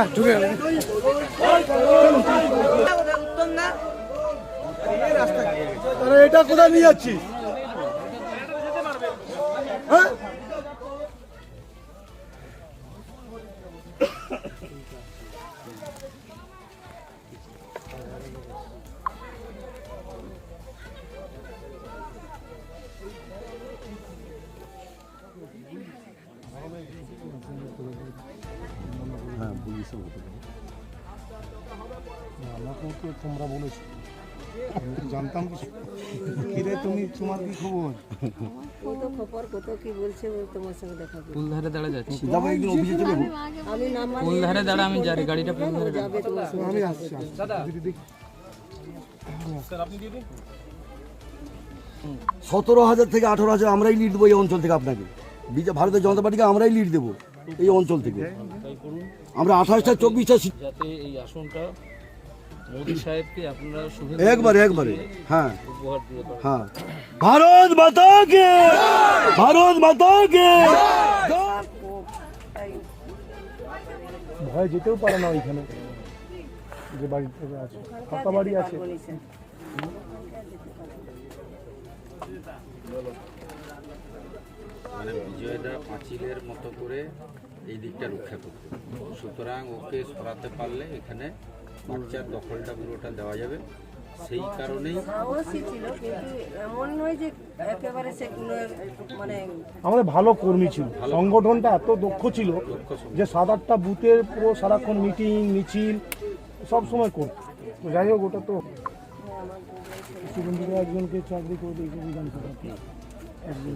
যা ঢুকে গেল। এটা কোথায় নিয়ে যাচ্ছিস? হ্যাঁ? তোমরা বলেছ। আমি তো জানতাম কিছু। কিরে তুমি তোমার কি খবর? কত খবর কত কি বলছে তোমার সঙ্গে দেখা করবে। ফুলধারে দাঁড়া যাচ্ছি? আমি নাম্বার ফুলধারে দাঁড়া? আমি যাই গাড়িটা ফুলধারে যাবে তোমার সঙ্গে। আমি আসছি আসছি। দিদি। দেখি সতেরো হাজার থেকে আঠারো হাজার আমরাই লিড দেবো এই অঞ্চল থেকে আপনাকে। বিজে ভারতীয় জনতা পার্টিকে আমরাই লিড দেবো। এই অঞ্চল থেকে। আমরা আঠাশটা চব্বিশটা সিট যাতে এই আসনটা মোদী সাহেবকে আপনারা একবারে একবারে। হ্যাঁ। হ্যাঁ। ভারত মাতা কে ভারত মাতা কে ভয় যেতেও পারে না ওইখানে। যে বাড়ি থেকে আছে। ফাঁকা বাড়ি আছে। মানে বিজয়দা পাঁচিলের মতো করে এই দিকটা রক্ষা করবে। সুতরাং ওকে সরাতে পারলে এখানে বাচ্চার দখলটা পুরোটা দেওয়া যাবে। সেই কারণেই সাহসী ছিল কিন্তু এমন নয় যে একেবারে সে কোনো মানে আমাদের ভালো কর্মী ছিল। সংগঠনটা এত দক্ষ ছিল যে সাত আটটা বুথের পুরো সারাক্ষণ মিটিং মিছিল সব সময় করত। তো যাই হোক ওটা তো সুগন্ধিরা একজনকে চাকরি করে দিয়েছে বিধানসভাতে। একজন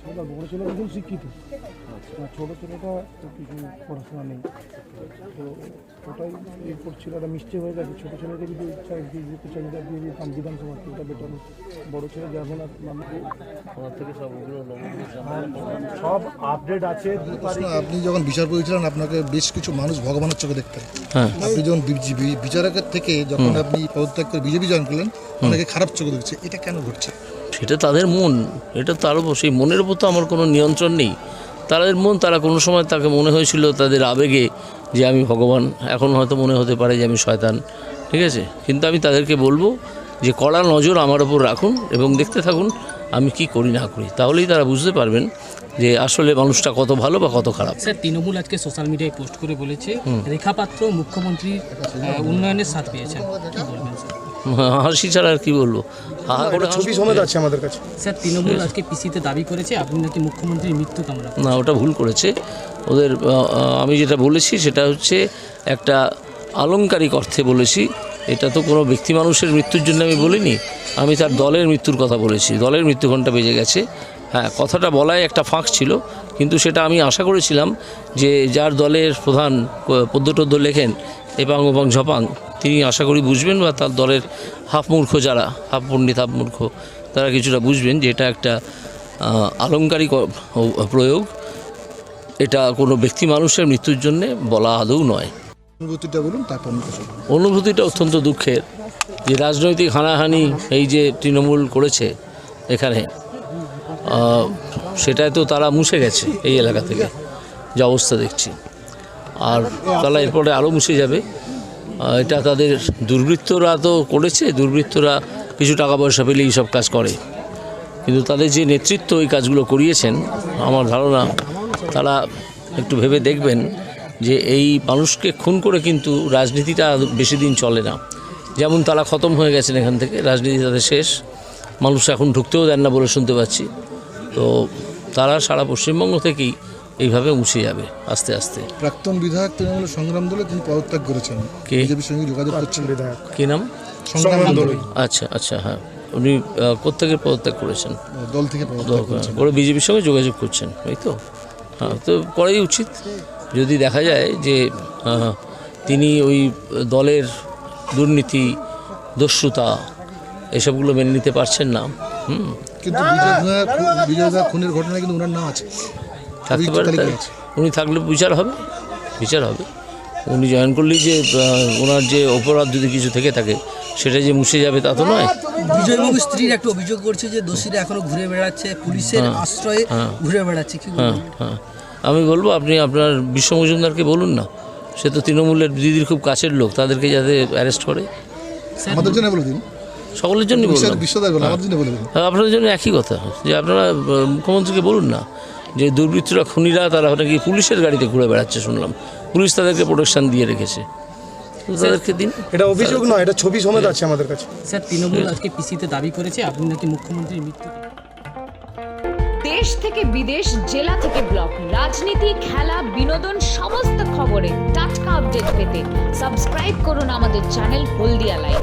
ছেলেটা বড় ছেলে একজন শিক্ষিত। আর ছোট ছেলেটা তো কিছু পড়াশোনা নেই। তো ওটাই এরপর ছেলেটা মিষ্টি হয়ে গেছে। ছোট ছেলেকে যদি দিয়ে দিতে চাহিদা দিয়ে দিতাম বিধানসভাতে ওটা বেটার বড় ছেলে যাবে না থেকে সব সব আপডেট আছে প্রশ্ন, তারিখে। আপনি যখন বিচার করেছিলেন আপনাকে বেশ কিছু মানুষ ভগবানের চোখে দেখতেন। হ্যাঁ। আপনি যখন বিচারকের থেকে যখন আপনি পদত্যাগ করে বিজেপি জয়েন করলেন অনেকে খারাপ চোখে দেখছে। এটা কেন ঘটছে? সেটা তাদের মন এটা তার উপর সেই মনের উপর তো আমার কোনো নিয়ন্ত্রণ নেই। তাদের মন তারা কোনো সময় তাকে মনে হয়েছিল তাদের আবেগে যে আমি ভগবান এখন হয়তো মনে হতে পারে যে আমি শয়তান ঠিক আছে? কিন্তু আমি তাদেরকে বলব যে কড়া নজর আমার ওপর রাখুন এবং দেখতে থাকুন আমি কি করি না করি। তাহলেই তারা বুঝতে পারবেন যে আসলে মানুষটা কত ভালো বা কত খারাপ। স্যার তৃণমূল আজকে সোশ্যাল মিডিয়ায় পোস্ট করে বলেছে রেখা পাত্র মুখ্যমন্ত্রীর উন্নয়নের সাথ পেয়েছেন। কি বলবেন স্যার? হাসি ছাড়া আর কি বলব? ছবি। সমেত আছে আমাদের কাছে। স্যার তৃণমূল আজকে পিসিতে দাবি করেছে আপনি নাকি মুখ্যমন্ত্রীর মৃত্যু কামনা না ওটা ভুল করেছে। ওদের আমি যেটা বলেছি সেটা হচ্ছে একটা আলংকারিক অর্থে বলেছি। এটা তো কোনো ব্যক্তি মানুষের মৃত্যুর জন্য আমি বলিনি আমি তার দলের মৃত্যুর কথা বলেছি। দলের মৃত্যু ঘণ্টা বেজে গেছে। হ্যাঁ কথাটা বলাই একটা ফাঁক ছিল কিন্তু সেটা আমি আশা করেছিলাম যে যার দলের প্রধান ক- পদ্য টদ্য লেখেন এপাং ওপাং ঝপাং তিনি আশা করি বুঝবেন বা তার দলের হাফ মূর্খ যারা হাফ পণ্ডিত হাফ মূর্খ তারা কিছুটা বুঝবেন যে এটা একটা আহ, আলংকারিক প্রয়োগ। এটা কোনো ব্যক্তি মানুষের মৃত্যুর জন্যে বলা আদৌ নয়। অনুভূতিটা বলুন তারপর। অনুভূতিটা অত্যন্ত দুঃখের। যে রাজনৈতিক হানাহানি এই যে তৃণমূল করেছে এখানে সেটায় তো তারা মুছে গেছে এই এলাকা থেকে যে অবস্থা দেখছি। আর তারা এরপরে আরও মুছে যাবে। এটা তাদের দুর্বৃত্তরা তো করেছে, দুর্বৃত্তরা কিছু টাকা পয়সা পেলে এইসব কাজ করে। কিন্তু তাদের যে নেতৃত্ব এই কাজগুলো করিয়েছেন, আমার ধারণা তারা একটু ভেবে দেখবেন যে এই মানুষকে খুন করে কিন্তু রাজনীতিটা বেশি দিন চলে না। যেমন তারা খতম হয়ে গেছেন এখান থেকে, রাজনীতি তাদের শেষ। মানুষ এখন ঢুকতেও দেন না বলে শুনতে পাচ্ছি। তো তারা সারা পশ্চিমবঙ্গ থেকেই এইভাবে মুছে যাবে আস্তে আস্তে। প্রাক্তন বিধায়ক তৃণমূলের সংগ্রাম দলে তিনি পদত্যাগ করেছেন। কে? বিজেপির সঙ্গে যোগাযোগ করছেন বিধায়ক। কী নাম? সংগ্রাম দলে। আচ্ছা আচ্ছা হ্যাঁ। উনি আহ, কোত্থেকে পদত্যাগ করেছেন। দল থেকে পদত্যাগ করেছেন। করে বিজেপির সঙ্গে যোগাযোগ করছেন এই তো? হ্যাঁ তো করাই উচিত। যদি দেখা যায় যে তিনি ওই দলের দুর্নীতি দস্যুতা এসবগুলো মেনে নিতে পারছেন না হুম। কিন্তু বিজয় খুনের ঘটনায় কিন্তু ওনার নাম আছে। থাকতে পারে। উনি থাকলে বিচার হবে বিচার হবে। উনি জয়েন করলেই যে ওনার যে অপরাধ যদি কিছু থেকে থাকে সেটা যে মুছে যাবে তা তো নয়। বিজয়বাবু স্ত্রীর একটা অভিযোগ করছে যে দোষীরা এখনও ঘুরে বেড়াচ্ছে পুলিশের আশ্রয়ে ঘুরে বেড়াচ্ছে কি হ্যাঁ হ্যাঁ। আমি বলব আপনি আপনার বিশ্ব মজুমদারকে বলুন না। সে তো তৃণমূলের দিদির খুব কাছের লোক তাদেরকে যাতে অ্যারেস্ট করে। আমাদের জন্য বলে দিন। সকলের জন্য বলে দিন। আর আপনাদের জন্য একই কথা। যে আপনারা মুখ্যমন্ত্রীকে বলুন না। যে দুর্বৃত্তরা খুনিরা তারা নাকি পুলিশের গাড়িতে ঘুরে বেড়াচ্ছে শুনলাম। পুলিশ তাদেরকে প্রোটেকশন দিয়ে রেখেছে। তাদেরকে দিন। এটা অভিযোগ নয় এটা ছবি সমেত আছে আমাদের কাছে। স্যার তৃণমূল আজকে পিসিতে দাবি করেছে আপনি নাকি মুখ্যমন্ত্রীর মৃত্যু দেশ থেকে বিদেশ জেলা থেকে ব্লক রাজনীতি খেলা বিনোদন সমস্ত খবরে টাটকা আপডেট পেতে সাবস্ক্রাইব করুন আমাদের চ্যানেল হলদিয়া লাইভ